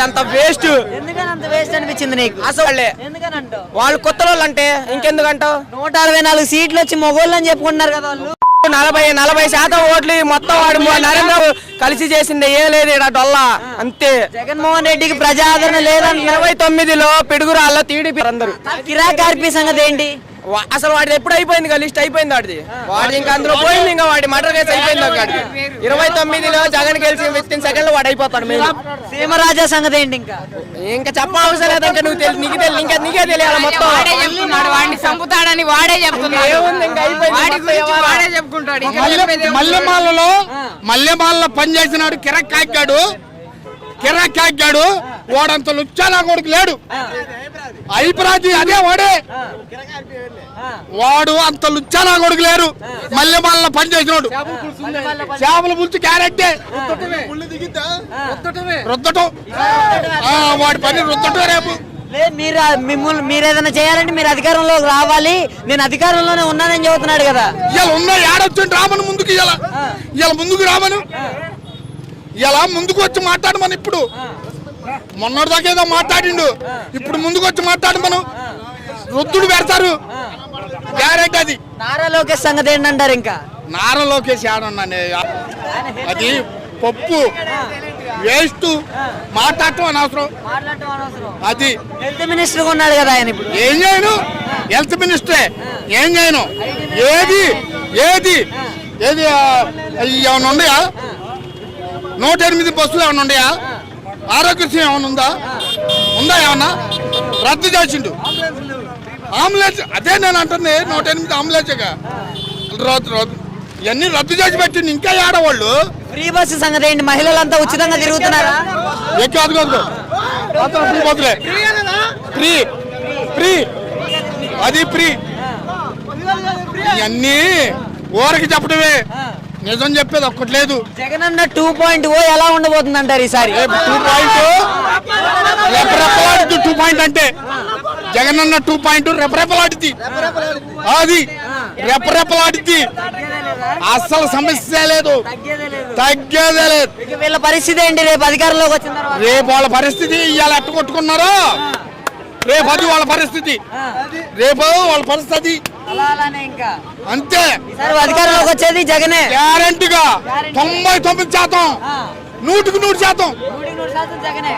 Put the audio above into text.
అంత వేస్ట్ ఎందుకని అంత వేస్ట్ అనిపించింది నీకు? అసలు వాళ్ళే. ఎందుకని అంటావు వాళ్ళు కొత్త వాళ్ళు అంటే ఇంకెందుకంటావు? నూట అరవై నాలుగు సీట్లు వచ్చి మొగోళ్ళు అని చెప్పుకుంటున్నారు కదా వాళ్ళు. నలభై నలభై శాతం ఓట్లు మొత్తం వాడు నరేంద్ర కలిసి చేసింది. ఏ లేదు ఈడ డొల్లా. అంతే. జగన్మోహన్ రెడ్డికి ప్రజాదరణ లేదంటున్నారు. ఇరవై తొమ్మిదిలో పిడుగురాళ్ళ టీడీపీ అందరు. కిరాక్ ఆర్పి సంగతి ఏంటి? అసలు వాడిది ఎప్పుడు అయిపోయింది కదా లిస్ట్ అయిపోయింది వాడిది. వాడి ఇంకా అందులో పోయింది ఇంకా వాడి మర్డర్ కేసు అయిపోయింది వాడికి ఇరవై తొమ్మిదిలో జగన్ గెలిచి విత్ ఇన్ సెకండ్ వాడు అయిపోతాడు మేము సీమరాజా సంగతి ఏంటి ఇంకా? ఇంకా చెప్పవసరం లేదు ఇంకా నువ్వు తెలి నీకు తెలి ఇంకా నీకే తెలియాలి మొత్తం. వాడిని చంపుతాడని వాడే చెప్తున్నాడు. ఏముంది ఇంకా అయిపోయింది వాడి చెప్పుకుంటాడు ఏముంది? మల్లెమాలలో మల్లెమాలలో పని చేసినాడు కిరాక్ కాకాడు కిరాక్ కాకాడు వాడంత లుచ్చానా కొడుకు లేడు. అయిప్రాతి అదే వాడే. వాడు అంత లుచ్చానా కొడుకు లేరు మల్లెమాలలో పని చేసినాడు. చేపల పులుసు క్యారెట్టే. రుద్దటం ఆ, వాడి పని రుద్దటం రేపు. మీరు మిమ్మల్ని మీరు ఏదైనా చేయాలంటే మీరు అధికారంలోకి రావాలి. నేను అధికారంలోనే ఉన్నానని చెబుతున్నాడు కదా. ఇలా ఉన్న ఏడొచ్చింది రామను ముందుకు ఇలా ఇలా ముందుకు రామను. ఇలా ముందుకు వచ్చి మాట్లాడమని ఇప్పుడు. మొన్నటిదాకా ఏదో మాట్లాడిండు. ఇప్పుడు ముందుకు వచ్చి మాట్లాడమను రుద్దుడు పెడతారు. గ్యారెంటీ అది. నారా లోకేష్ సంగతి ఏంటంటారు ఇంకా? నార లోకేష్ ఆడున్నానే అది పప్పు. వేస్ట్. మాట్లాడటం అనవసరం. అది. హెల్త్ మినిస్టర్ ఉన్నాడు కదా ఆయన ఇప్పుడు. ఏం చేయను? హెల్త్ మినిస్టరే. ఏం చేయను? ఏది? ఏది? ఏది ఆ, అయ్యి ఏమైనా ఉన్నాయా? నూట ఎనిమిది బస్సులు ఏమైనా ఉన్నాయా? ఆరోగ్యశ్రీ ఏమైనా ఉందా? ఉందా ఏమన్నా? రద్దు చేసిండు. అంబులెన్స్ అదే నేను అంటుంది నూట ఎనిమిది అంబులెన్స్గా రద్దు రద్దు ఇవన్నీ రద్దు చేసి పెట్టిండు ఇంకా ఆడవాళ్ళు. ఫ్రీ బస్సు సంగతి ఏంటి? మహిళలంతా ఉచితంగా తిరుగుతున్నారా? ఎక్కి ఫ్రీ బస్సులే. ఫ్రీ ఫ్రీ అది ఫ్రీ ఇవన్నీ ఊరికి చెప్పడమే. నిజం చెప్పేది ఒక్కటి లేదు. జగన్ అన్న టూ పాయింట్ ఓ ఎలా ఉండబోతుంది అంటారు ఈసారి టూ పాయింట్ టూ పాయింట్ అంటే. జగన్ అన్న టూ పాయింట్ రెపరెపలాడుతీ. అది రెపరెపలాడుతీ. అస్సలు సమస్య లేదు. తగ్గేదే లేదు. వీళ్ళ పరిస్థితి ఏంటి? రేపు అధికారంలోకి వచ్చిన తర్వాత. రేపు వాళ్ళ పరిస్థితి ఇవాళ ఎట్ట కొట్టుకున్నారో? రేపు అది వాళ్ళ పరిస్థితి. రేపు వాళ్ళ పరిస్థితి. అలా అలానే ఇంకా. అంతే. అధికారంలోకి వచ్చేది జగనే. గ్యారంటీగా తొంభై తొమ్మిది శాతం. నూటికి నూరు శాతం. జగనే.